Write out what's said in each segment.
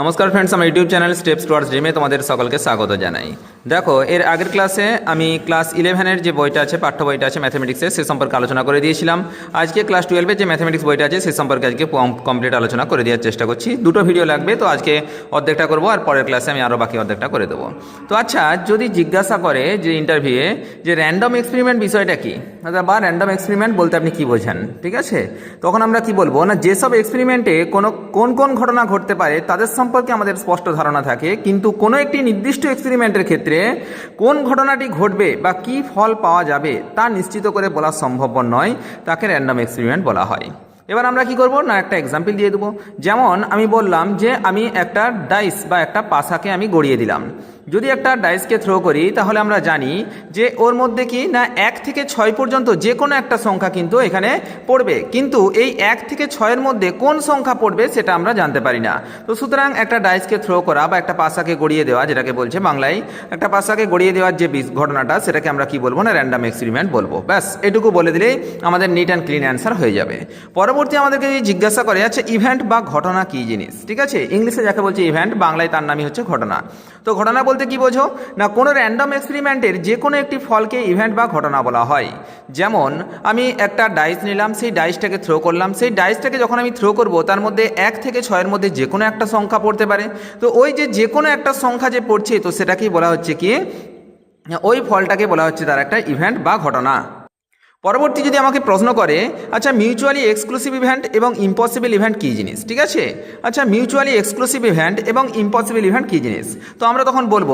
নমস্কার ফ্রেন্ডস আমার YouTube channel steps towards ড্রিমে তোমাদের সকলকে স্বাগত জানাই। দেখো, এর আগের ক্লাসে আমি ক্লাস ইলেভেনের যে বইটা আছে, পাঠ্য বইটা আছে ম্যাথামেটিক্সের সে সম্পর্কে আলোচনা করে দিয়েছিলাম। আজকে ক্লাস টুয়েলভে যে ম্যাথামেটিক্স বইটা আছে, সে সম্পর্কে আজকে কমপ্লিট আলোচনা করে দেওয়ার চেষ্টা করছি। দুটো ভিডিও লাগবে, তো আজকে অর্ধেকটা করব, আর পরের ক্লাসে আমি আরও বাকি অর্ধেকটা করে দেবো। তো আচ্ছা যদি জিজ্ঞাসা করে যে ইন্টারভিউয়ে যে র্যান্ডম এক্সপেরিমেন্ট বিষয়টা কি? বা র্যান্ডম এক্সপেরিমেন্ট বলতে আপনি কি বোঝেন? ঠিক আছে? তখন আমরা কি বলব? না, যেসব এক্সপেরিমেন্টে কোনো, কোন কোন ঘটনা ঘটতে পারে, তাদের সম্পর্কে আমাদের স্পষ্ট ধারণা থাকে, কিন্তু কোনো একটি নির্দিষ্ট এক্সপেরিমেন্টের ক্ষেত্রে কোন ঘটনাটি ঘটবে বা কি ফল পাওয়া যাবে তা নিশ্চিত করে বলা সম্ভবপর নয়, তাকে র্যান্ডম এক্সপেরিমেন্ট বলা হয়। এবার আমরা কি করব? না, একটা এক্সাম্পল দিয়ে দেবো। যেমন আমি বললাম যে আমি একটা ডাইস বা একটা পাশাকে আমি গড়িয়ে দিলাম। যদি একটা ডাইসকে থ্রো করি, তাহলে আমরা জানি যে ওর মধ্যে কি না এক থেকে ছয় পর্যন্ত যে কোনো একটা সংখ্যা কিন্তু এখানে পড়বে। কিন্তু এই এক থেকে ছয়ের মধ্যে কোন সংখ্যা পড়বে সেটা আমরা জানতে পারি না। তো সুতরাং একটা ডাইসকে থ্রো করা বা একটা পাশাকে গড়িয়ে দেওয়া, যেটাকে বলছে বাংলায়, একটা পাশাকে গড়িয়ে দেওয়ার যে ঘটনাটা, সেটাকে আমরা কি বলব না র্যান্ডাম এক্সপেরিমেন্ট বলব। ব্যাস, এটুকু বলে দিলেই আমাদের নিট অ্যান্ড ক্লিন অ্যান্সার হয়ে যাবে। পরবর্তী আমাদেরকে জিজ্ঞাসা করে আচ্ছা ইভেন্ট বা ঘটনা কি জিনিস? ঠিক আছে? ইংলিশে যাকে বলছে ইভেন্ট বাংলায় তার নামই হচ্ছে ঘটনা। তো ঘটনা বলতে কি বোঝো? না, কোনো র্যান্ডম এক্সপেরিমেন্টের যে কোনো একটি ফলকে ইভেন্ট বা ঘটনা বলা হয়। যেমন, আমি একটা ডাইস নিলাম, সেই ডাইসটাকে থ্রো করলাম। সেই ডাইসটাকে যখন আমি থ্রো করব, তার মধ্যে এক থেকে ছয়ের মধ্যে যে কোনো একটা সংখ্যা পড়তে পারে। তো ওই যে যে কোনো একটা সংখ্যা যে পড়ছে, তো সেটাকেই বলা হচ্ছে কি, ওই ফলটাকে বলা হচ্ছে তার একটা ইভেন্ট বা ঘটনা। পরবর্তী যদি আমাকে প্রশ্ন করে আচ্ছা মিউচুয়ালি এক্সক্লুসিভ ইভেন্ট এবং ইম্পসিবল ইভেন্ট কী জিনিস? ঠিক আছে? আচ্ছা মিউচুয়ালি এক্সক্লুসিভ ইভেন্ট এবং ইম্পসিবল ইভেন্ট কী জিনিস? তো আমরা তখন বলব,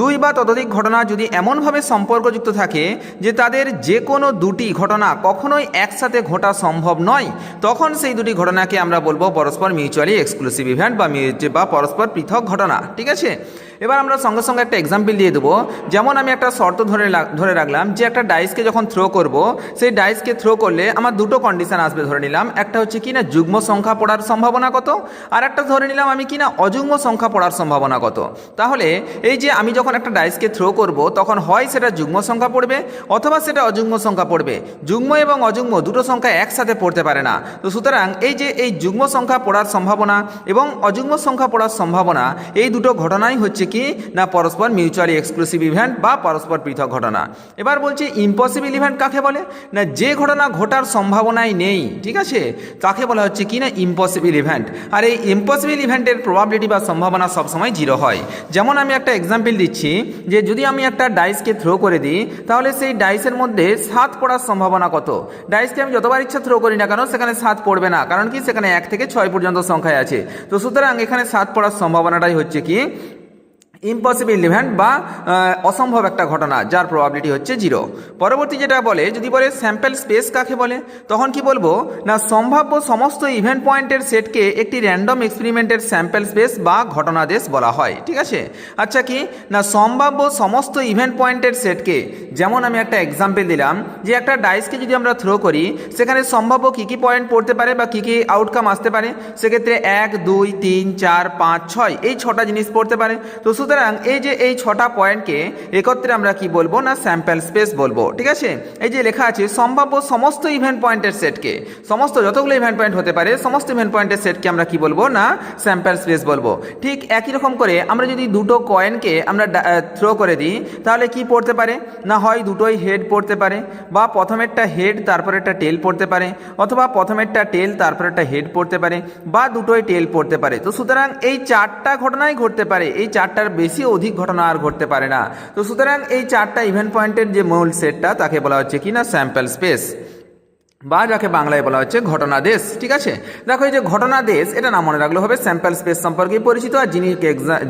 দুই বা ততোধিক ঘটনা যদি এমনভাবে সম্পর্কযুক্ত থাকে যে তাদের যে কোনো দুটি ঘটনা কখনোই একসাথে ঘটা সম্ভব নয়, তখন সেই দুটি ঘটনাকে আমরা বলব পরস্পর মিউচুয়ালি এক্সক্লুসিভ ইভেন্ট বা বা পরস্পর পৃথক ঘটনা। ঠিক আছে? এবার আমরা সঙ্গে সঙ্গে একটা এক্সাম্পল দিয়ে দেবো। যেমন আমি একটা শর্ত ধরে ধরে রাখলাম যে একটা ডাইসকে যখন থ্রো করব, সেই ডাইসকে থ্রো করলে আমার দুটো কন্ডিশন আসবে ধরে নিলাম। একটা হচ্ছে কি না যুগ্ম সংখ্যা পড়ার সম্ভাবনা কত? আর একটা ধরে নিলাম আমি কি না অযুগ্ম সংখ্যা পড়ার সম্ভাবনা কত? তাহলে এই যে আমি যখন একটা ডাইসকে থ্রো করব, তখন হয় সেটা যুগ্ম সংখ্যা পড়বে অথবা সেটা অযুগ্ম সংখ্যা পড়বে। যুগ্ম এবং অযুগ্ম দুটো সংখ্যা একসাথে পড়তে পারে না। তো সুতরাং এই যে এই যুগ্ম সংখ্যা পড়ার সম্ভাবনা এবং অযুগ্ম সংখ্যা পড়ার সম্ভাবনা, এই দুটো ঘটনাই হচ্ছে কি? না পরস্পর মিউচুয়ালি এক্সক্লুসিভ ইভেন্ট বা পরস্পর পৃথক ঘটনা। এবার বলছি ইম্পসিবল ইভেন্ট কাকে বলে? না, যে ঘটনা ঘটার সম্ভাবনাই নেই, ঠিক আছে? তাকে বলা হচ্ছে কি না? ইম্পসিবল ইভেন্ট আর এই ইম্পসিবল ইভেন্টের প্রবাবিলিটি বা সম্ভাবনা সবসময় জিরো হয়। যেমন আমি একটা এক্সাম্পল দিচ্ছি, যে যদি আমি একটা ডাইসকে থ্রো করে দিই, তাহলে সেই ডাইসের মধ্যে সাত পড়ার সম্ভাবনা কত? ডাইসকে আমি যতবার ইচ্ছা থ্রো করি না কেন, সেখানে সাত পড়বে না। কারণ কি? সেখানে এক থেকে ছয় পর্যন্ত সংখ্যায় আছে। তো সুতরাং এখানে সাত পড়ার সম্ভাবনাটাই হচ্ছে কি? ইম্পসিবল ইভেন্ট বা অসম্ভব একটা ঘটনা, যার প্রবাবিলিটি হচ্ছে জিরো পরবর্তী যেটা বলে, যদি বলে স্যাম্পেল স্পেস কাকে বলে, তখন কি বলব? না, সম্ভাব্য সমস্ত ইভেন্ট পয়েন্টের সেটকে একটি র্যান্ডম এক্সপেরিমেন্টের স্যাম্পেল স্পেস বা ঘটনাদেশ বলা হয়। ঠিক আছে? আচ্ছা কি? না, সম্ভাব্য সমস্ত ইভেন্ট পয়েন্টের সেটকে যেমন আমি একটা এক্সাম্পল দিলাম, যে একটা ডাইসকে যদি আমরা থ্রো করি, সেখানে সম্ভাব্য কী কী পয়েন্ট পড়তে পারে বা কী কী আউটকাম আসতে পারে? সেক্ষেত্রে এক, দুই, তিন, চার, পাঁচ, ছয়, এই ছটা জিনিস পড়তে পারে। তো সুতরাং এই যে এই ছটা পয়েন্টকে একত্রে আমরা কি বলব না স্যাম্পল স্পেস বলব, ঠিক আছে? এই যে লেখা আছে, সম্ভাব্য সমস্ত ইভেন্ট পয়েন্টের সেটকে সমস্ত যতগুলো ইভেন্ট পয়েন্ট হতে পারে, সমস্ত ইভেন্ট পয়েন্টের সেটকে আমরা কি বলব না স্যাম্পল স্পেস বলব। ঠিক একই রকম করে আমরা যদি দুটো কয়েনকে আমরা থ্রো করে দিই, তাহলে কি পড়তে পারে? না হয় দুটোই হেড পড়তে পারে, বা প্রথমেরটা হেড তারপর একটা টেল পড়তে পারে, অথবা প্রথমেরটা টেল তারপর একটা হেড পড়তে পারে, বা দুটোই টেল পড়তে পারে। তো সুতরাং এই চারটা ঘটনাই ঘটতে পারে, এই চারটার বেশি অধিক ঘটনা আর ঘটতে পারে না। তো সুতরাং এই চারটা ইভেন্ট পয়েন্টের যে মূল সেটটা তাকে বলা হচ্ছে কি না? স্যাম্পল স্পেস বা যাকে বাংলায় বলা হচ্ছে ঘটনাদেশ ঠিক আছে? দেখো এই যে ঘটনাদেশ এটা না মনে রাখলে হবে স্যাম্পল স্পেস সম্পর্কে পরিচিত, আর যিনি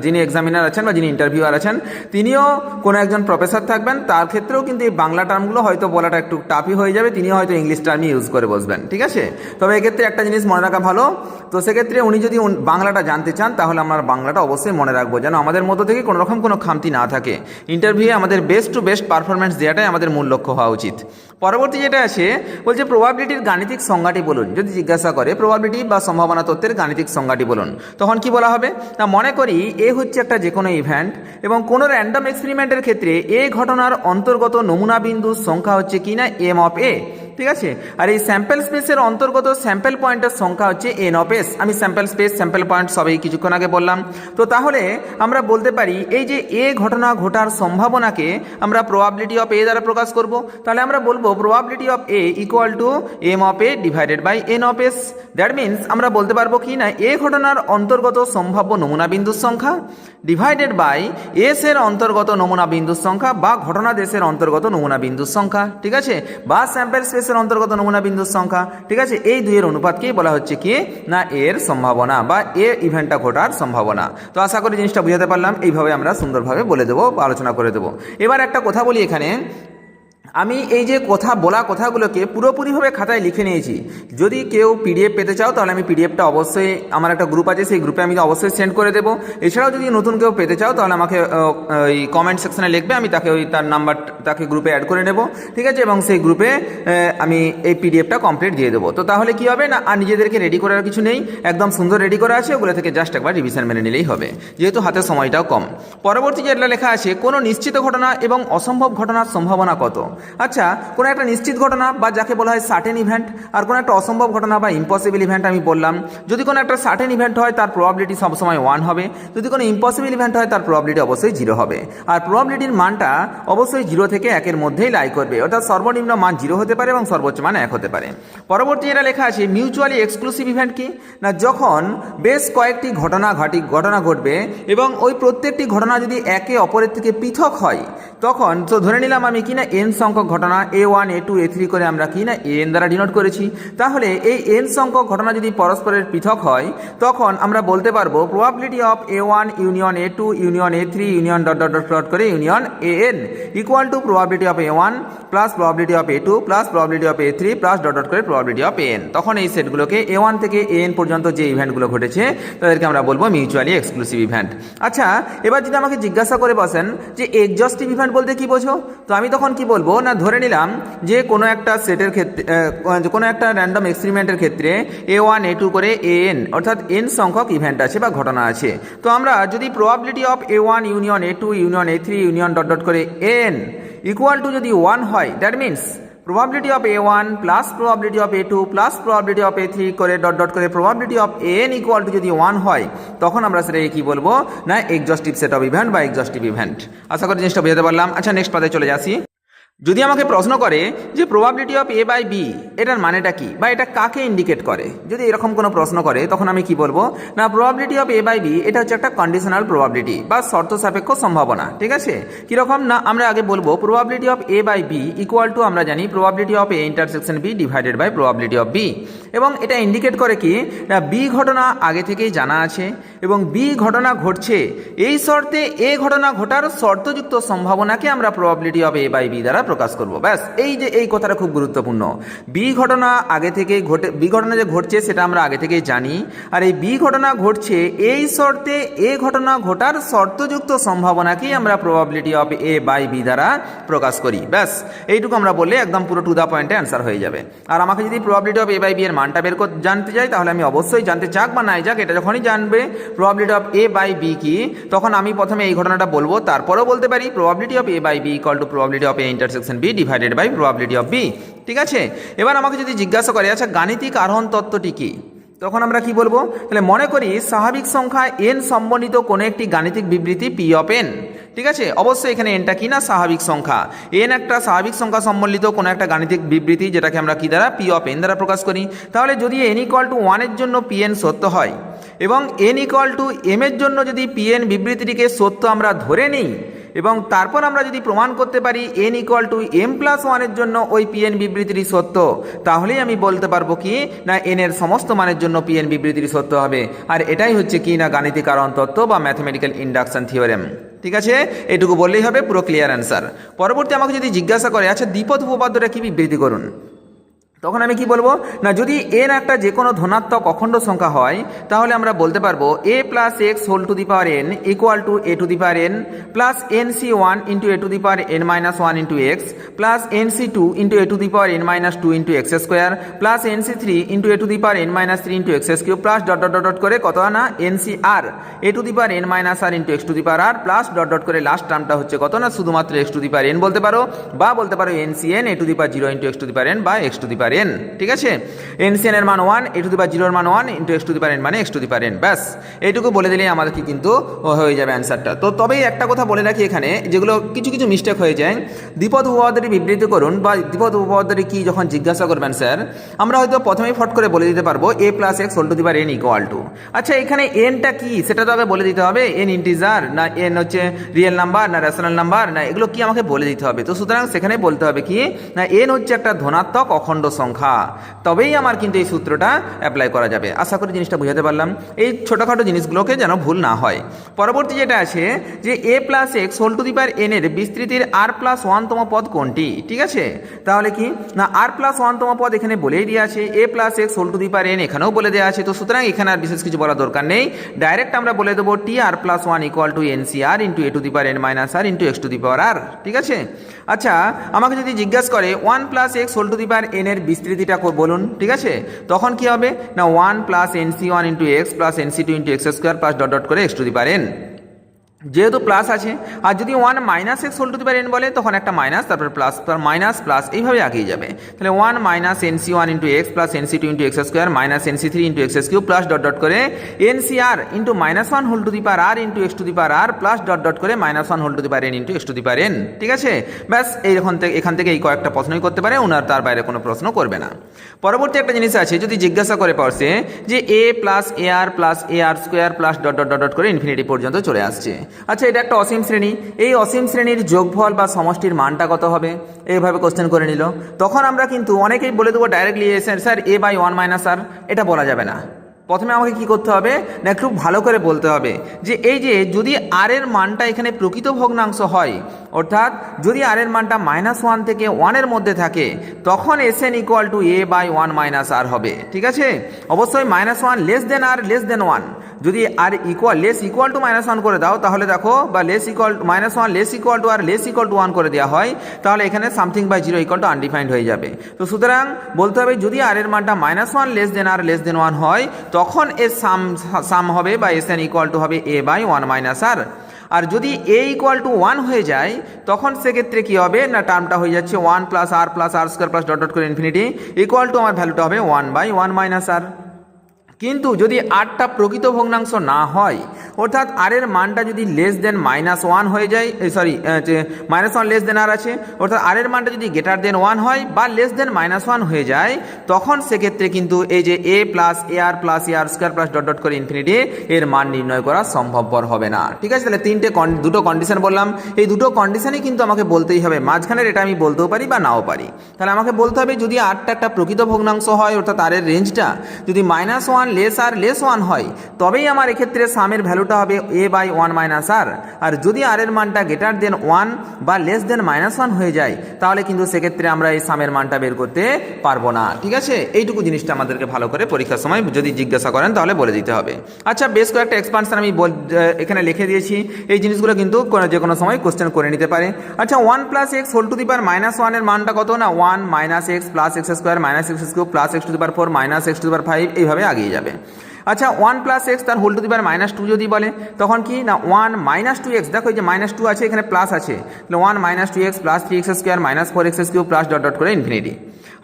যিনি এক্সামিনার আছেন বা যিনি ইন্টারভিউয়ার আছেন, তিনিও কোনো একজন প্রফেসর থাকবেন, তার ক্ষেত্রেও কিন্তু এই বাংলা টার্মগুলো হয়তো বলাটা একটু টাফই হয়ে যাবে, তিনিও হয়তো ইংলিশ টার্মই ইউজ করে বসবেন, ঠিক আছে? তবে এক্ষেত্রে একটা জিনিস মনে রাখা ভালো, তো সেক্ষেত্রে উনি যদি বাংলাটা জানতে চান, তাহলে আমরা বাংলাটা অবশ্যই মনে রাখব, যেন আমাদের মধ্য থেকে কোনো রকম কোনো খামতি না থাকে। ইন্টারভিউয়ে আমাদের বেস্ট টু বেস্ট পারফরমেন্স দেওয়াটাই আমাদের মূল লক্ষ্য হওয়া উচিত। পরবর্তী যেটা আছে, বলছে প্রবাবিলিটির গাণিতিক সংজ্ঞাটি বলুন। যদি জিজ্ঞাসা করে প্রবাবিলিটি বা সম্ভাবনা তত্ত্বের গাণিতিক সংজ্ঞাটি বলুন। তখন কি বলা হবে? না মনে করি, এ হচ্ছে একটা যে কোনো ইভেন্ট এবং কোনো র্যান্ডম এক্সপেরিমেন্টের ক্ষেত্রে এ ঘটনার অন্তর্গত নমুনা বিন্দুর সংখ্যা হচ্ছে কি না এম অফ এ ঠিক আছে? আর এই স্যাম্পল স্পেসের অন্তর্গত স্যাম্পল পয়েন্টের সংখ্যা হচ্ছে এন অফ এস আমি স্যাম্পল স্পেস স্যাম্পল পয়েন্ট সবই কিছুক্ষণ আগে বললাম। তো তাহলে আমরা বলতে পারি, এই যে এ ঘটনা ঘটার সম্ভাবনাকে আমরা প্রবাবিলিটি অফ এ দ্বারা প্রকাশ করব। তাহলে আমরা বলব probability of A equal to m of A divided by n of S that means আমরা বলতে পারব কি না, এ ঘটনার অন্তর্গত সম্ভাব্য নমুনা বিন্দুর সংখ্যা ডিভাইডেড বাই এস এর অন্তর্গত নমুনা বিন্দুর সংখ্যা বা ঘটনা দেশের অন্তর্গত নমুনা বিন্দুর সংখ্যা। ঠিক আছে? বা স্যাম্পল স্পেসের অন্তর্গত নমুনা বিন্দুর সংখ্যা, ঠিক আছে? এই দুইয়ের অনুপাতকেই বলা হচ্ছে কি? না, এর সম্ভাবনা বা এ ইভেন্টটা ঘটার সম্ভাবনা। তো আশা করি জিনিসটা বুঝাতে পারলাম। এইভাবে আমরা সুন্দরভাবে বলে দেবো বা আলোচনা করে দেবো। এবার একটা কথা বলি এখানে। আমি এই যে কথা বলা কথাগুলোকে পুরোপুরিভাবে খাতায় লিখে নিয়েছি। যদি কেউ পিডিএফ পেতে চাও, তাহলে আমি পিডিএফটা অবশ্যই আমার একটা গ্রুপ আছে, সেই গ্রুপে আমি অবশ্যই সেন্ড করে দেবো। এছাড়াও যদি নতুন কেউ পেতে চাও, তাহলে আমাকে ওই কমেন্ট সেকশনে লিখবে, আমি তাকে ওই তার নাম্বার তাকে গ্রুপে অ্যাড করে নেব। ঠিক আছে? এবং সেই গ্রুপে আমি এই পিডিএফটা কমপ্লিট দিয়ে দেবো। তো তাহলে কি হবে না, আর নিজেদেরকে রেডি করার কিছু নেই, একদম সুন্দর রেডি করা আছে, ওগুলো থেকে জাস্ট একবার রিভিশন মেনে নিলেই হবে। যেহেতু হাতে সময়টাও কম। পরবর্তী যেটা লেখা আছে, কোনো নিশ্চিত ঘটনা এবং অসম্ভব ঘটনার সম্ভাবনা কত? আচ্ছা কোনো একটা নিশ্চিত ঘটনা বা যাকে বলা হয় সার্টেন ইভেন্ট আর কোনো একটা অসম্ভব ঘটনা বা ইম্পসিবল ইভেন্ট আমি বললাম। যদি কোনো একটা সার্টেন ইভেন্ট হয়, তার প্রবাবিলিটি সবসময় ওয়ান হবে। যদি কোনো ইম্পসিবল ইভেন্ট হয়, তার প্রবাবিলিটি অবশ্যই জিরো হবে। আর প্রবাবিলিটির মানটা অবশ্যই জিরো থেকে একের মধ্যেই লাই করবে। অর্থাৎ সর্বনিম্ন মান জিরো হতে পারে এবং সর্বোচ্চ মান এক হতে পারে। পরবর্তী যেটা লেখা আছে মিউচুয়ালি এক্সক্লুসিভ ইভেন্ট কি? না, যখন বেশ কয়েকটি ঘটনা ঘটি, ঘটনা ঘটবে এবং ওই প্রত্যেকটি ঘটনা যদি একে অপরের থেকে পৃথক হয়, তখন, তো ধরে নিলাম আমি কি না এন সংখ্যক ঘটনা A one A two A three করে আমরা কি না এন দ্বারা ডিনোট করেছি? তাহলে এই এন সংখ্যক ঘটনা যদি পরস্পরের পৃথক হয়, তখন আমরা বলতে পারব probability of A one union A two union A three union dot dot dot dot করে union A n equal to probability of A one plus probability of A two plus probability of A three plus dot dot করে probability of N তখন এই সেটগুলোকে এ one থেকে A N পর্যন্ত যে ইভেন্টগুলো ঘটেছে, তাদেরকে আমরা বলব মিউচুয়ালি এক্সক্লুসিভ ইভেন্ট আচ্ছা এবার যদি আমাকে জিজ্ঞাসা করে বসেন যে এক্সস্টিভ ইভেন্ট বলতে কি বোঝো? তো আমি তখন কি বলব? না, ধরে নিলাম যে কোনো একটা সেটের ক্ষেত্রে কোনো একটা র্যান্ডম এক্সপেরিমেন্টের ক্ষেত্রে এ ওয়ান এ টু করে এ এন অর্থাৎ এন সংখ্যক ইভেন্ট আছে বা ঘটনা আছে। তো আমরা যদি probability of A one union A two union A three union dot dot করে এ এন ইকুয়াল টু যদি ওয়ান হয় that means probability of A one plus a1 plus probability of a2 plus probability of a3 করে dot dot করে probability of n equal to যদি one হয়, তখন আমরা সেটাকে কী বলব? না এক্সস্টিভ সেট অফ ইভেন্ট বা এক্সস্টিভ ইভেন্ট আশা করি জিনিসটা বুঝতে পারলাম। আচ্ছা নেক্সট পাতে চলে যাচ্ছি। যদি আমাকে প্রশ্ন করে যে probability of A by B এটার মানেটা কি? বা এটা কাকে ইন্ডিকেট করে? যদি এরকম কোনো প্রশ্ন করে, তখন আমি কি বলব? না probability of A by B এটা হচ্ছে একটা কন্ডিশনাল প্রবাবিলিটি বা শর্ত সাপেক্ষ সম্ভাবনা, ঠিক আছে? কীরকম? না, আমরা আগে বলব probability of A by B equal to আমরা জানি probability of A intersection B divided by probability of B এবং এটা ইন্ডিকেট করে কি? না বি ঘটনা আগে থেকেই জানা আছে, এবং বি ঘটনা ঘটছে, এই শর্তে এ ঘটনা ঘটার শর্তযুক্ত সম্ভাবনাকে আমরা probability of A by B দ্বারা প্রকাশ করব। ব্যাস, এই যে এই কথাটা খুব গুরুত্বপূর্ণ। বি ঘটনা আগে থেকেই ঘটে বি ঘটনা যে ঘটছে সেটা আমরা আগে থেকেই জানি। আর এই বি ঘটনা ঘটছে, এই শর্তে এ ঘটনা ঘটার শর্তযুক্ত সম্ভাবনাকেই আমরা probability of A by B দ্বারা প্রকাশ করি। ব্যাস, এইটুকু আমরা বললে একদম পুরো টু দা পয়েন্টে অ্যান্সার হয়ে যাবে। আর আমাকে যদি probability of A by B এর মানটা বের কর- জানতে চাই, তাহলে আমি অবশ্যই জানতে চাক বা নাই যাক এটা যখনই জানবে probability of A by B কি, তখন আমি প্রথমে এই ঘটনাটা বলব, তারপরেও বলতে পারি probability of A by B equal to probability of A intersection B divided by probability of B ঠিক আছে? এবার আমাকে যদি জিজ্ঞাসা করে আচ্ছা গাণিতিক আরোহণ তত্ত্বটি কী? তখন আমরা কি বলব? তাহলে মনে করি স্বাভাবিক সংখ্যা এন সম্বন্ধিত কোনো একটি গাণিতিক বিবৃতি পি অফ এন ঠিক আছে? অবশ্যই এখানে এনটা কি না? স্বাভাবিক সংখ্যা। এন একটা স্বাভাবিক সংখ্যা সম্বলিত কোনো একটা গাণিতিক বিবৃতি যেটাকে আমরা কি দ্বারা? পি অফ এন দ্বারা প্রকাশ করি। তাহলে যদি এন ইকুয়াল টু ওয়ানের জন্য পি এন সত্য হয় এবং এন ইকুয়াল টু এম এর জন্য যদি পি এন বিবৃতিটিকে সত্য আমরা ধরে নিই এবং তারপর আমরা যদি প্রমাণ করতে পারি n equal to m plus ওয়ানের জন্য ওই পিএন বিবৃতিটি সত্য, তাহলেই আমি বলতে পারব কি, না এন এর সমস্ত মানের জন্য পিএন বিবৃতিটি সত্য হবে। আর এটাই হচ্ছে কি না গাণিতিক কারণ তত্ত্ব বা ম্যাথমেটিক্যাল ইন্ডাকশন থিওরেম ঠিক আছে? এটুকু বললেই হবে, পুরো ক্লিয়ার অ্যান্সার পরবর্তী আমাকে যদি জিজ্ঞাসা করে আচ্ছা দ্বিপদ উপপাদ্যটা কি বিবৃতি করুন? তখন আমি কি বলব না যদি এর একটা যে কোনো ধনাত্মক অখণ্ড সংখ্যা হয় তাহলে আমরা বলতে পারব a plus x whole to the power n equal to a to the power n plus n C one into a to the power n minus one into x plus n C two into a to the power n minus two into x square plus n C three into a to the power n minus three into x cube plus dot dot dot করে কত না n C r a to the power n minus r into x to the power r plus dot dot করে last টার্মটা হচ্ছে কত না শুধুমাত্র x to the power n বলতে পারো বা বলতে পারো n C n a to the power zero into x to the power n বা x to the power n ঠিক আছে? এন সি এন এর মান one A to the power জিরোর মান one into x to the power n মানে x to the power n ব্যাস। এইটুকু বলে দিলেই আমাদের কি কিন্তু হয়ে যাবে অ্যান্সারটা তো তবেই একটা কথা বলে রাখি এখানে, যেগুলো কিছু কিছু মিস্টেক হয়ে যায়। দ্বিপদ উপপাদ্যটি বিবৃতি করুন বা দ্বিপদ উপপাদ্যটি কি যখন জিজ্ঞাসা করবেন, স্যার, আমরা হয়তো প্রথমেই ফট করে বলে দিতে পারব a plus x whole to the power n equal to আচ্ছা এখানে এনটা কি? সেটা তো আগে বলে দিতে হবে এন ইন্টিজার না এন হচ্ছে রিয়েল নাম্বার না রেশনাল নাম্বার না এগুলো কি আমাকে বলে দিতে হবে? তো সুতরাং সেখানে বলতে হবে কি, না এন হচ্ছে একটা ধনাত্মক অখণ্ড সংখ্যা, তবেই আমার কিন্তু এই সূত্রটা অ্যাপ্লাই করা যাবে। আশা করি জিনিসটা বুঝাতে পারলাম। এই ছোটোখাটো জিনিসগুলোকে যেন ভুল না হয়। পরবর্তী যেটা আছে, যে a plus x whole to the power n এর বিস্তৃতির আর প্লাস ওয়ানতম পদ কোনটি? ঠিক আছে? তাহলে কি? না আর প্লাস ওয়ানতম পদ এখানে বলেই দেওয়া আছে a plus x whole to the power n এখানেও বলে দেওয়া আছে। তো সুতরাং এখানে আর বিশেষ কিছু বলার দরকার নেই। ডাইরেক্ট আমরা বলে দেবো T r plus one equal to n C r into a to the power n minus r into x to the power r ঠিক আছে? আচ্ছা আমাকে যদি জিজ্ঞাসা করে one plus x whole to the power n এর বিস্তৃতিটা বলুন, ঠিক আছে? তখন কি হবে? না one plus n C one into x plus n C two into x square plus dot dot করে x to the power n যেহেতু প্লাস আছে, আর যদি one minus x whole to the n বলে, তখন একটা মাইনাস তারপর plus তার মাইনাস প্লাস এইভাবে আগিয়ে যাবে। তাহলে one minus n C one into x plus n C two into x square minus n C three into x cube plus dot dot করে n C r into minus one whole to the power r into x to the power r plus dot dot করে minus one whole to the power n into x to the power n ঠিক আছে? ব্যাস, এইরকম থেকে এখান থেকে এই কয়েকটা প্রশ্নই করতে পারে ওনার তার বাইরে কোনো প্রশ্ন করবে না। পরবর্তী একটা জিনিস আছে, যদি জিজ্ঞাসা করে পারছে যে a plus a r plus a r square plus dot dot dot করে ইনফিনিটি পর্যন্ত চলে আসছে আচ্ছা এটা একটা অসীম শ্রেণি। এই অসীম শ্রেণির যোগফল বা সমষ্টির মানটা কত হবে? এইভাবে কোশ্চেন করে নিল। তখন আমরা কিন্তু অনেকেই বলে দেবো ডাইরেক্টলি এসে sir a by one minus r এটা বলা যাবে না। প্রথমে আমাকে কি করতে হবে? না একটু ভালো করে বলতে হবে যে, এই যে, যদি আর এর মানটা এখানে প্রকৃত ভগ্নাংশ হয়, অর্থাৎ যদি আর এর মানটা মাইনাস ওয়ান থেকে ওয়ানের মধ্যে থাকে, তখন S n equal to a by one minus r হবে। ঠিক আছে? অবশ্যই minus one less than r less than one যদি r equal less equal to minus one করে দাও, তাহলে দেখো, বা less equal minus one less equal to r less equal to one করে দেওয়া হয়, তাহলে এখানে something by zero equal to undefined হয়ে যাবে। তো সুতরাং বলতে হবে, যদি আর এর মানটা minus one less than r less than one হয় তখন এর সাম সাম হবে বা এস এন ইকুয়াল টু হবে a by one minus r. আর যদি এ ইকুয়াল টু ওয়ান হয়ে যায়, তখন সেক্ষেত্রে কী হবে? না, টার্মটা হয়ে যাচ্ছে one plus r plus r square plus dot dot করে ইনফিনিটি ইকুয়াল টু আমার ভ্যালুটা হবে one by one minus r. কিন্তু যদি আটটা প্রকৃত ভগ্নাংশ না হয়, অর্থাৎ আর এর মানটা যদি লেস দেন মাইনাস ওয়ান হয়ে যায় sorry minus one less than r আছে, অর্থাৎ আর এর মানটা যদি গেটার দেন ওয়ান হয় বা লেস দেন মাইনাস ওয়ান হয়ে যায়, তখন সেক্ষেত্রে কিন্তু এই যে a plus a r plus a r square plus dot dot করে ইনফিনিটি এর মান নির্ণয় করা সম্ভবপর হবে না। ঠিক আছে? তাহলে তিনটে দুটো কন্ডিশন বললাম। এই দুটো কন্ডিশনই কিন্তু আমাকে বলতেই হবে, মাঝখানের এটা আমি বলতেও পারি বা নাও পারি। তাহলে আমাকে বলতে হবে, যদি আটটা একটা প্রকৃত ভগ্নাংশ হয়, অর্থাৎ আর এর রেঞ্জটা যদি minus one less r less one হয়, তবেই আমার এক্ষেত্রে সামের ভ্যালুটা হবে a by one minus r আর যদি আর এর মানটা গেটার দেন ওয়ান বা লেস দেন মাইনাস ওয়ান হয়ে যায়, তাহলে কিন্তু সেক্ষেত্রে আমরা এই সামের মানটা বের করতে পারব না। ঠিক আছে? এইটুকু জিনিসটা আমাদেরকে ভালো করে পরীক্ষার সময় যদি জিজ্ঞাসা করেন, তাহলে বলে দিতে হবে। আচ্ছা বেশ কয়েকটা এক্সপানশন আমি এখানে লিখে দিয়েছি। এই জিনিসগুলো কিন্তু কোনো- যে কোনো সময় কোশ্চেন করে নিতে পারে। আচ্ছা one plus x whole to the power minus ওয়ানের মানটা কত? না one minus x plus x square minus x square plus x to the power four minus x to the power five এইভাবে আগিয়ে যাবে। আচ্ছা ওয়ান প্লাস এক্স তার whole to the minus two যদি বলে, তখন কি? না ওয়ান মাইনাস টু এক্স দেখো যে মাইনাস টু আছে, এখানে প্লাস আছে। তাহলে one minus two x plus three x square minus four x cube plus dot dot করে ইনফিনিটি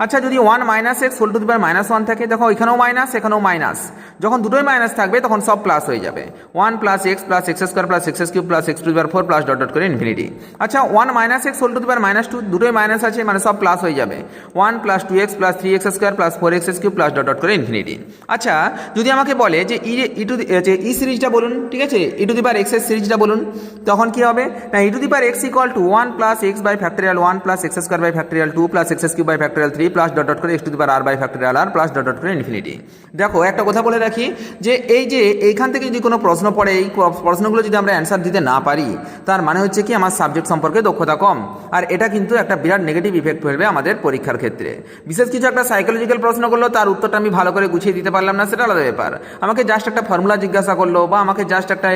আচ্ছা যদি one minus x whole to the power minus one থাকে, দেখো এখানেও মাইনাস এখানেও মাইনাস যখন দুটোই মাইনাস থাকবে, তখন সব প্লাস হয়ে যাবে। One plus x plus x square plus x cube plus x to the power four plus dot dot করে ইনফিনিটি আচ্ছা one minus x whole to the power minus two দুটোই মাইনাস আছে মানে সব প্লাস হয়ে যাবে। One plus two x plus three x square plus four x cube plus dot dot করে infinity আচ্ছা যদি আমাকে বলে যে ই ই টু যে ই সিরিজটা বলুন, ঠিক আছে? ই টু দি পার এক্সের সিরিজটা বলুন, তখন কি হবে? না e to the x equal to one plus x by factorial one plus x square by factorial two plus x cube by factorial three plus dot dot করে x to the power r by factorial r plus dot dot করে infinity দেখো, একটা কথা বলে রাখি যে এই যে এইখান থেকে যদি কোনো প্রশ্ন পড়ে, এই প্রশ্নগুলো যদি আমরা অ্যান্সার দিতে না পারি, তার মানে হচ্ছে কি আমার সাবজেক্ট সম্পর্কে দক্ষতা কম। আর এটা কিন্তু একটা বিরাট নেগেটিভ ইফেক্ট ফেলবে আমাদের পরীক্ষার ক্ষেত্রে। বিশেষ কিছু একটা সাইকোলজিক্যাল প্রশ্ন করল, তার উত্তরটা আমি ভালো করে গুছিয়ে দিতে পারলাম না, সেটা আলাদা ব্যাপার। আমাকে জাস্ট একটা ফর্মুলা জিজ্ঞাসা করল বা আমাকে জাস্ট একটা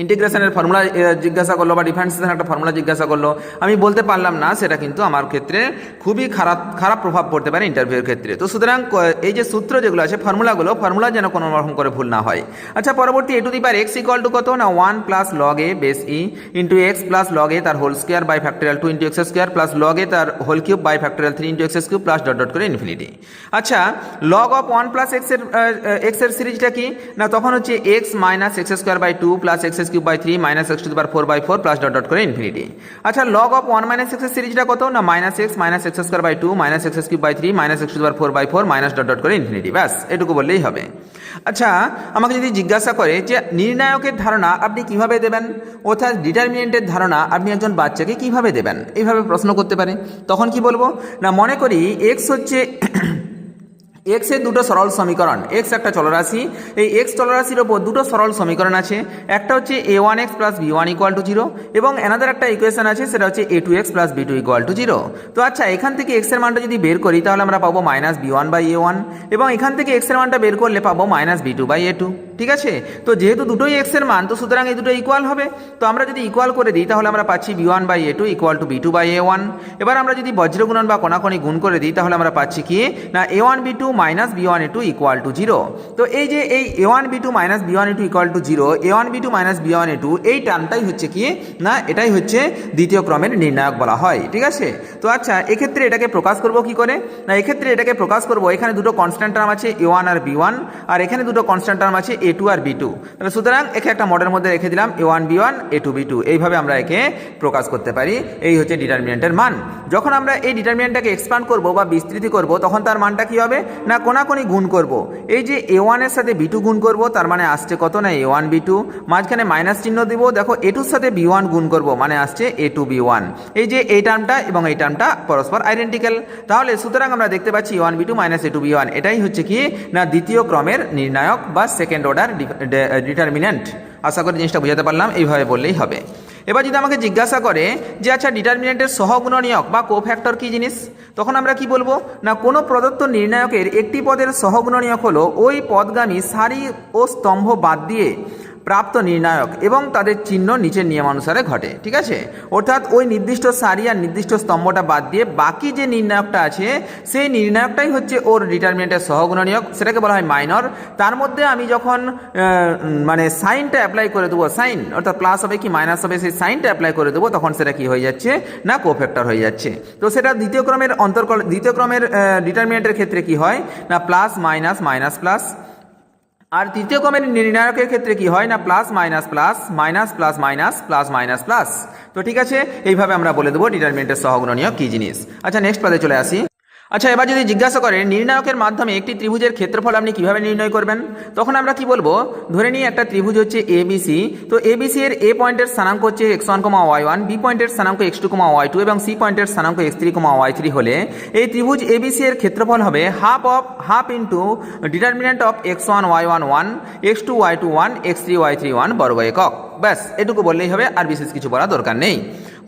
ইন্টিগ্রেশনের ফর্মুলা জিজ্ঞাসা করল বা ডিফারেন্সিয়েশন একটা ফর্মুলা জিজ্ঞাসা করল। আমি বলতে পারলাম না, সেটা কিন্তু আমার ক্ষেত্রে খুবই খারাপ খারাপ প্রভাব পড়তে পারে ইন্টারভিউর ক্ষেত্রে। তো সুতরাং এই যে সূত্র যেগুলো আছে, ফর্মুলাগুলো, ফর্মুলা যেন কোনো রকম করে ভুল না হয়। আচ্ছা পরবর্তী a to the power x equal to কত? না one plus log a base e into x plus log a তার whole square by factorial two into x square plus log a তার whole cube by factorial three into x cube plus dot dot করে infinity আচ্ছা log of one plus এক্সের এক্সের সিরিজটা কি? না, তখন হচ্ছে x minus x square by two plus x cube by three minus x to the four by four plus dot dot করে ইনফিনিটি আচ্ছা লগ অফ ওয়ান মাইনাস এক্সের সিরিজটা কত? না minus x minus x square by two minus x cube by three minus x to four by four minus dot dot করে infinity ব্যাস, এটুকু বললেই হবে। আচ্ছা আমাকে যদি জিজ্ঞাসা করে যে নির্ণায়কের ধারণা আপনি কীভাবে দেবেন? অর্থাৎ ডিটারমিনেন্টের ধারণা আপনি একজন বাচ্চাকে কীভাবে দেবেন? এইভাবে প্রশ্ন করতে পারে। তখন কি বলব? না, মনে করি এক্স হচ্ছে এক্সের দুটো সরল সমীকরণ এক্স একটা চলরাশি, এই এক্স চলরাশির ওপর দুটো সরল সমীকরণ আছে, একটা হচ্ছে a one x plus b one equal to zero এবং অ্যানাদার একটা ইকুয়েশন আছে, সেটা হচ্ছে a two x plus b two equal to zero তো আচ্ছা এখান থেকে এক্সের মানটা যদি বের করি, তাহলে আমরা পাবো minus b one by a one এবং এখান থেকে এক্সের মানটা বের করলে পাবো minus b two by a two ঠিক আছে? তো যেহেতু দুটোই এক্সের মান, তো সুতরাং এই দুটো ইকুয়াল হবে। তো আমরা যদি ইকুয়াল করে দিই, তাহলে আমরা পাচ্ছি b one by a two equal to b two by a one এবার আমরা যদি বজ্রগুণন বা কোনাকোনি গুণ করে দিই, তাহলে আমরা পাচ্ছি কি? না a one b two minus b one a two equal to zero তো এই যে এই a one b two minus b one a two equal to zero a one b two minus b one a two এই টার্মটাই হচ্ছে কি? না, এটাই হচ্ছে দ্বিতীয় ক্রমের নির্ণায়ক বলা হয়। ঠিক আছে? তো আচ্ছা এক্ষেত্রে এটাকে প্রকাশ করব কি করে? না, এক্ষেত্রে এটাকে প্রকাশ করব, এখানে দুটো কনস্ট্যান্ট টার্ম আছে এ ওয়ান আর বি ওয়ান আর এখানে দুটো কনস্ট্যান্ট টার্ম আছে এ টু আর বি টু তাহলে সুতরাং একে একটা মডের মধ্যে রেখে দিলাম a one b one a two b two এইভাবে আমরা একে প্রকাশ করতে পারি। এই হচ্ছে ডিটারমিনেন্টের মান। যখন আমরা এই ডিটারমিনেন্টটাকে এক্সপান্ড করব বা বিস্তৃতি করব, তখন তার মানটা কি হবে? না, কোনাকোনি গুণ করব। এই যে এ ওয়ানের সাথে বি টু গুণ করব, তার মানে আসছে কত না? এ ওয়ান বি টু মাঝখানে মাইনাস চিহ্ন দিব, দেখো এ টুর সাথে বি ওয়ান গুণ করব মানে আসছে এ টু বি ওয়ান এই যে এই টার্মটা এবং এই টার্মটা পরস্পর আইডেন্টিক্যাল তাহলে সুতরাং আমরা দেখতে পাচ্ছি one b two minus a two b one এটাই হচ্ছে কি? না, দ্বিতীয় ক্রমের নির্ণায়ক বা সেকেন্ড অর্ডার ডিটারমিনেন্ট আশা করি জিনিসটা বুঝাতে পারলাম, এইভাবে বললেই হবে। এবার যদি আমাকে জিজ্ঞাসা করে যে আচ্ছা ডিটারমিনেন্টের সহগুণনীয়ক বা কোফ্যাক্টর কী জিনিস? তখন আমরা কি বলব? না, কোনো প্রদত্ত নির্ণায়কের একটি পদের সহগুণনীয়ক হলো ওই পদগামী সারি ও স্তম্ভ বাদ দিয়ে প্রাপ্ত নির্ণায়ক এবং তাদের চিহ্ন নিচের নিয়মানুসারে ঘটে, ঠিক আছে? অর্থাৎ ওই নির্দিষ্ট সারি আর নির্দিষ্ট স্তম্ভটা বাদ দিয়ে বাকি যে নির্ণায়কটা আছে, সেই নির্ণায়কটাই হচ্ছে ওর ডিটারমিনেন্টের সহগুণনীয়ক, সেটাকে বলা হয় মাইনর তার মধ্যে আমি যখন মানে সাইনটা অ্যাপ্লাই করে দেবো, সাইন, অর্থাৎ প্লাস হবে কি মাইনাস হবে, সেই সাইনটা অ্যাপ্লাই করে দেবো, তখন সেটা কি হয়ে যাচ্ছে? না কোফ্যাক্টর হয়ে যাচ্ছে। তো সেটা দ্বিতীয় ক্রমের অন্তর্কল, দ্বিতীয় ক্রমের ডিটারমিনেন্টের ক্ষেত্রে কি হয়? না প্লাস মাইনাস মাইনাস প্লাস আর তৃতীয় ক্রমের নির্ণায়কের ক্ষেত্রে কি হয় না? Plus minus plus minus plus minus plus minus plus তো ঠিক আছে, এইভাবে আমরা বলে দেবো ডিটারমিনেন্টের সহগুণনীয় কী জিনিস। আচ্ছা নেক্সট পদে চলে আসি। আচ্ছা এবার যদি জিজ্ঞাসা করেন, নির্ণায়কের মাধ্যমে একটি ত্রিভুজের ক্ষেত্রফল আপনি কীভাবে নির্ণয় করবেন? তখন আমরা কি বলব? ধরে নিই একটা ত্রিভুজ হচ্ছে এবিসি তো এবিসি এর এ পয়েন্টের স্থানাঙ্ক হচ্ছে x one comma y one B পয়েন্টের স্থানাঙ্ক x two comma y two এবং সি পয়েন্টের স্থানাঙ্ক x three comma y three হলে এই ত্রিভুজ এবিসি এর ক্ষেত্রফল হবে half of half into determinant of x one y one one x two y two one x three y three one বর্গ একক। ব্যাস, এটুকু বললেই হবে, আর বিশেষ কিছু বলা দরকার নেই।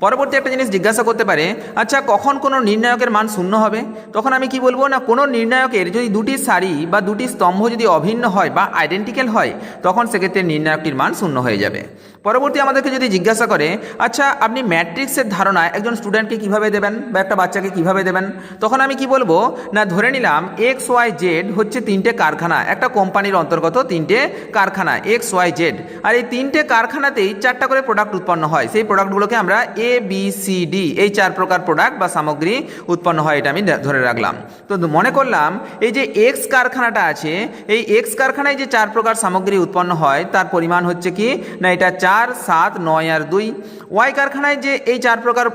পরবর্তী একটা জিনিস জিজ্ঞাসা করতে পারে আচ্ছা কখন কোনো নির্ণায়কের মান শূন্য হবে? তখন আমি কি বলব? না, কোনো নির্ণায়কের যদি দুটি সারি বা দুটি স্তম্ভ যদি অভিন্ন হয় বা আইডেন্টিক্যাল হয়, তখন সেক্ষেত্রে নির্ণায়কটির মান শূন্য হয়ে যাবে। পরবর্তী আমাদেরকে যদি জিজ্ঞাসা করে আচ্ছা আপনি ম্যাট্রিক্সের ধারণা একজন স্টুডেন্টকে কীভাবে দেবেন? বা একটা বাচ্চাকে কীভাবে দেবেন? তখন আমি কি বলব, না, ধরে নিলাম এক্স ওয়াই জেড হচ্ছে তিনটে কারখানা। একটা কোম্পানির অন্তর্গত তিনটে কারখানা এক্স ওয়াই জেড আর এই তিনটে কারখানাতেই চারটা করে প্রোডাক্ট উৎপন্ন হয়। সেই প্রোডাক্টগুলোকে আমরা এ বি সি ডি এই চার প্রকার প্রোডাক্ট বা সামগ্রী উৎপন্ন হয় এটা আমি ধরে রাখলাম। তো মনে করলাম এই যে এক্স কারখানাটা আছে, এই এক্স কারখানায় যে চার প্রকার সামগ্রী উৎপন্ন হয়, তার পরিমাণ হচ্ছে কি? না, এটা চার সাত, নয় আর দুই। ওয়াই কারখানায় যে এই চার প্রকার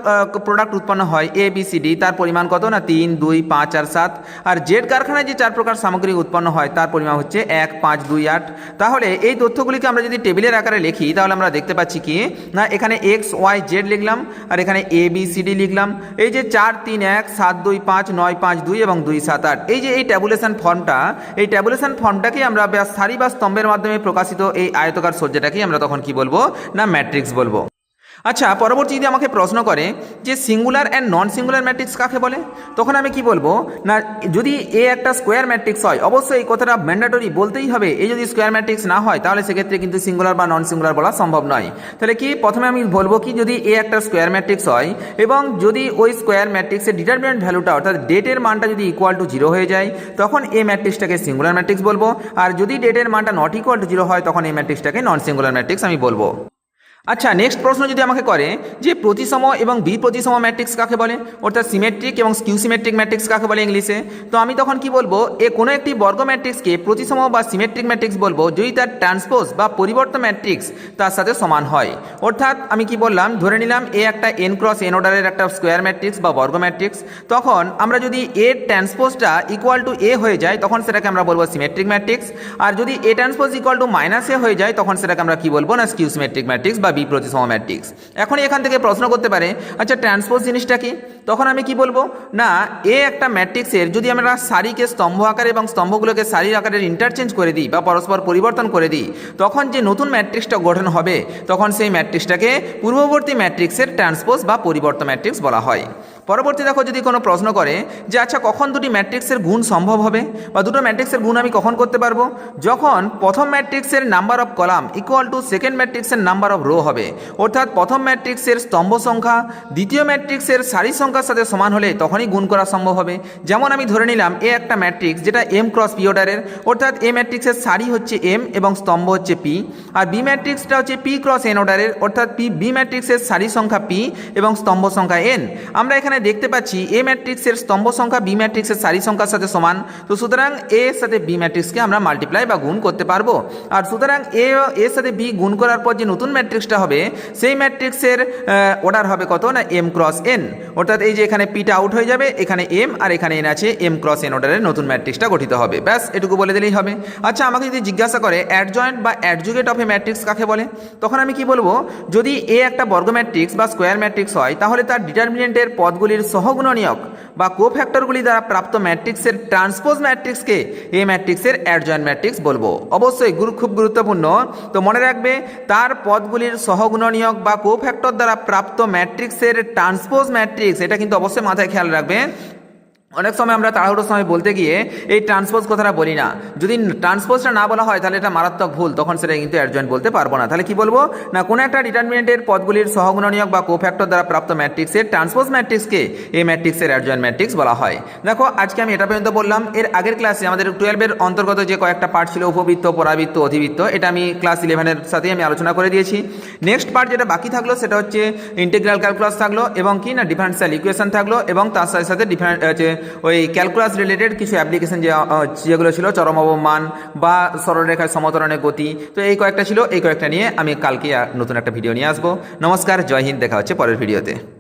প্রোডাক্ট উৎপন্ন হয় এ বি সি ডি তার পরিমাণ কত না? তিন, দুই, পাঁচ আর সাত। আর জেড কারখানায় যে চার প্রকার সামগ্রী উৎপন্ন হয়, তার পরিমাণ হচ্ছে এক, পাঁচ, দুই, আট। তাহলে এই তথ্যগুলিকে আমরা যদি টেবিলের আকারে লিখি, তাহলে আমরা দেখতে পাচ্ছি কি? না, এখানে এক্স ওয়াই জেড লিখলাম, আর এখানে এ বি সি ডি লিখলাম। এই যে চার, তিন, এক, সাত, দুই, পাঁচ, নয়, পাঁচ, দুই এবং দুই, সাত, আট। এই যে এই ট্যাবুলেশন ফর্মটা এই ট্যাবুলেশন ফর্মটাকে আমরা সারি বা স্তম্ভের মাধ্যমে প্রকাশিত এই আয়তকার সজ্জাটাকেই আমরা তখন কি বলব? না ম্যাট্রিক্স বলব? আচ্ছা পরবর্তী যদি আমাকে প্রশ্ন করে যে singular and non singular matrix কাকে বলে? তখন আমি কি বলব? না, যদি এ একটা স্কোয়ার ম্যাট্রিক্স হয়, অবশ্যই এই কথাটা ম্যান্ডাটরি বলতেই হবে। এই যদি স্কোয়ার ম্যাট্রিক্স না হয়, তাহলে সেক্ষেত্রে কিন্তু সিঙ্গুলার বা নন সিঙ্গুলার বলা সম্ভব নয়। তাহলে কি প্রথমে আমি বলব কি, যদি এ একটা স্কোয়ার ম্যাট্রিক্স হয় এবং যদি ওই স্কোয়ার ম্যাট্রিক্সের ডিটারমিনেন্ট ভ্যালুটা অর্থাৎ ডেটের মানটা যদি ইকুয়াল টু জিরো হয়ে যায়, তখন এই ম্যাট্রিক্সটাকে সিঙ্গুলার ম্যাট্রিক্স বলব। আর যদি ডেটের মানটা নট ইকুয়াল টু জিরো হয়, তখন এই ম্যাট্রিক্সটাকে নন সিঙ্গুলার ম্যাট্রিক্স আমি বলব। আচ্ছা নেক্সট প্রশ্ন যদি আমাকে করে, যে প্রতিসম এবং বি প্রতিসম ম্যাট্রিক্স কাকে বলে? অর্থাৎ সিমেট্রিক এবং স্কিউ সিমেট্রিক ম্যাট্রিক্স কাকে বলে ইংলিশে? তো আমি তখন কি বলব? এ কোনো একটি বর্গ ম্যাট্রিক্সকে প্রতিসম বা সিমেট্রিক ম্যাট্রিক্স বলব, যদি তার ট্রান্সপোজ বা পরিবর্তন ম্যাট্রিক্স তার সাথে সমান হয়। অর্থাৎ আমি কি বললাম? ধরে নিলাম এ একটা এন ক্রস এন অর্ডারের একটা স্কোয়ার ম্যাট্রিক্স বা বর্গ ম্যাট্রিক্স তখন আমরা যদি এর ট্রান্সপোজটা ইকুয়াল টু এ হয়ে যায়, তখন সেটাকে আমরা বলব সিমেট্রিক ম্যাট্রিক্স আর যদি A transpose equal to minus A হয়ে যায়, তখন সেটাকে আমরা কি বলব? না স্কিউ সিমেট্রিক ম্যাট্রিক্স বা বি প্রতি ম্যাট্রিক্স এখন এখান থেকে প্রশ্ন করতে পারে আচ্ছা ট্রান্সপোজ জিনিসটা কি? তখন আমি কি বলব? না, এ একটা ম্যাট্রিক্সের যদি আমরা সারিকে স্তম্ভ আকারে এবং স্তম্ভগুলোকে সারির আকারের ইন্টারচেঞ্জ করে দিই বা পরস্পর পরিবর্তন করে দিই, তখন যে নতুন ম্যাট্রিক্সটা গঠন হবে, তখন সেই ম্যাট্রিক্সটাকে পূর্ববর্তী ম্যাট্রিক্সের ট্রান্সপোজ বা পরিবর্তন ম্যাট্রিক্স বলা হয়। পরবর্তী দেখো যদি কোনো প্রশ্ন করে যে আচ্ছা কখন দুটি ম্যাট্রিক্সের গুণ সম্ভব হবে? বা দুটো ম্যাট্রিক্সের গুণ আমি কখন করতে পারব? যখন প্রথম ম্যাট্রিক্সের number of column equal to second ম্যাট্রিক্সের নাম্বার অফ রো হবে, অর্থাৎ প্রথম ম্যাট্রিক্সের স্তম্ভ সংখ্যা, দ্বিতীয় ম্যাট্রিক্সের সারি সংখ্যার সাথে সমান হলে তখনই গুণ করা সম্ভব হবে। যেমন আমি ধরে নিলাম, এ একটা ম্যাট্রিক্স যেটা এম ক্রস পি অর্ডারের অর্থাৎ এ ম্যাট্রিক্সের সারি হচ্ছে এম এবং স্তম্ভ হচ্ছে পি আর বি ম্যাট্রিক্সটা হচ্ছে পি ক্রস এন অর্ডারের অর্থাৎ পি বি ম্যাট্রিক্সের সারি সংখ্যা পি এবং স্তম্ভ সংখ্যা এন আমরা এখানে দেখতে পাচ্ছি এ ম্যাট্রিক্সের স্তম্ভ সংখ্যা বি ম্যাট্রিক্সের সারি সংখ্যার সাথে সমান। তো সুতরাং এ এর সাথে বি ম্যাট্রিক্সকে আমরা মাল্টিপ্লাই বা গুণ করতে পারব। আর সুতরাং এ এর সাথে বি গুণ করার পর যে নতুন ম্যাট্রিক্সটা হবে, সেই ম্যাট্রিক্সের অর্ডার হবে কত না এম ক্রস এন অর্থাৎ এই যে এখানে পিটা আউট হয়ে যাবে, এখানে এম আর এখানে এন আছে এম ক্রস এন অর্ডারের নতুন ম্যাট্রিক্সটা গঠিত হবে। ব্যাস, এটুকু বলে দিলেই হবে। আচ্ছা আমাকে যদি জিজ্ঞাসা করে অ্যাডজয়েন্ট বা অ্যাডজুগেট অফ এ ম্যাট্রিক্স কাকে বলে? তখন আমি কি বলব, যদি এ একটা বর্গ ম্যাট্রিক্স বা স্কোয়ার ম্যাট্রিক্স হয়, তাহলে তার ডিটারমিনেন্টের পদগুলির সহগুণনীয়ক বা কোফ্যাক্টরগুলি দ্বারা প্রাপ্ত ম্যাট্রিক্সের ট্রান্সপোজ ম্যাট্রিক্সকে এই ম্যাট্রিক্সের অ্যাডজয়েন্ট ম্যাট্রিক্স বলব। অবশ্যই গুরু খুব গুরুত্বপূর্ণ। তো মনে রাখবে, তার পদগুলির সহগুণনীয়ক বা কোফ্যাক্টর দ্বারা প্রাপ্ত ম্যাট্রিক্সের ট্রান্সপোজ ম্যাট্রিক্স, এটা কিন্তু অবশ্যই মাথায় খেয়াল রাখবে অনেক সময় আমরা তাড়াহুড়োর সময় বলতে গিয়ে এই ট্রান্সপোজ কথাটা বলি না। যদি ট্রান্সপোজটা না বলা হয়, তাহলে এটা মারাত্মক ভুল, তখন সেটা কিন্তু অ্যাডজয়েন্ট বলতে পারব না। তাহলে কি বলব? না, কোনো একটা ডিটারমিনেন্টের পদগুলির সহগুণনীয়ক বা কোফ্যাক্টর দ্বারা প্রাপ্ত ম্যাট্রিক্সের ট্রান্সপোজ ম্যাট্রিক্সকে এই ম্যাট্রিক্সের অ্যাডজয়েন্ট ম্যাট্রিক্স বলা হয়। দেখো, আজকে আমি এটা পর্যন্ত বললাম। এর আগের ক্লাসে আমাদের টুয়েলভের অন্তর্গত যে কয়েকটা পার্ট ছিল, উপবৃত্ত, পরাবৃত্ত, অধিবৃত্ত, এটা আমি ক্লাস ইলেভেনের সাথেই আমি আলোচনা করে দিয়েছি। নেক্সট পার্ট যেটা বাকি থাকল, সেটা হচ্ছে ইন্টিগ্রাল ক্যালকুলাস থাকল এবং কি না ডিফারেন্সিয়াল ইকুয়েশন থাকল এবং তার সাথে সাথে ডিফারেন্ট ওই ক্যালকুলাস রিলেটেড কিছু অ্যাপ্লিকেশন যে যেগুলো ছিল চরম অবমান বা সরলরেখায় সমতরণের গতি, তো এই কয়েকটা ছিল, এই কয়েকটা নিয়ে আমি কালকে নতুন একটা ভিডিও নিয়ে আসব। নমস্কার, জয় হিন্দ, দেখা হচ্ছে পরের ভিডিওতে